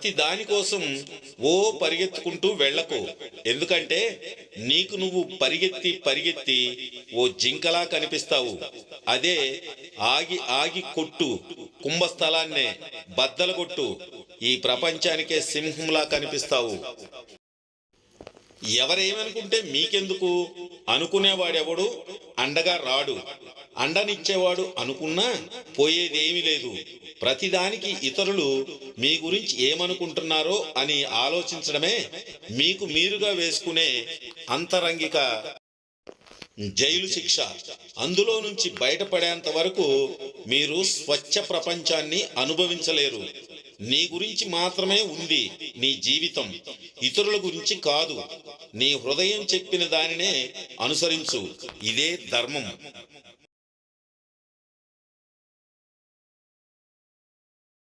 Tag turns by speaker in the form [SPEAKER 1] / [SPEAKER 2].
[SPEAKER 1] ప్రతి దానికోసం ఓ పరిగెత్తుకుంటూ వెళ్ళకు. ఎందుకంటే నీకు నువ్వు పరిగెత్తి పరిగెత్తి ఓ జింకలా కనిపిస్తావు. అదే ఆగి ఆగి కొట్టు కుంభస్థలాన్నే బద్దలు కొట్టు ఈ ప్రపంచానికే సింహంలా కనిపిస్తావు. ఎవరేమనుకుంటే మీకెందుకు? అనుకునేవాడెవడు? అండగా రాడు. అండనిచ్చేవాడు అనుకున్నా పోయేదేమీ లేదు. ప్రతిదానికి ఇతరులు మీ గురించి ఏమనుకుంటున్నారో అని ఆలోచించడమే మీకు మీరుగా వేసుకునే అంతరంగిక జైలు శిక్ష. అందులో నుంచి బయటపడేంత వరకు మీరు స్వచ్ఛ ప్రపంచాన్ని అనుభవించలేరు. నీ గురించి మాత్రమే ఉంది నీ జీవితం. ఇతరుల గురించి కాదు. నీ హృదయం చెప్పిన దానినే అనుసరించు. ఇదే ధర్మం.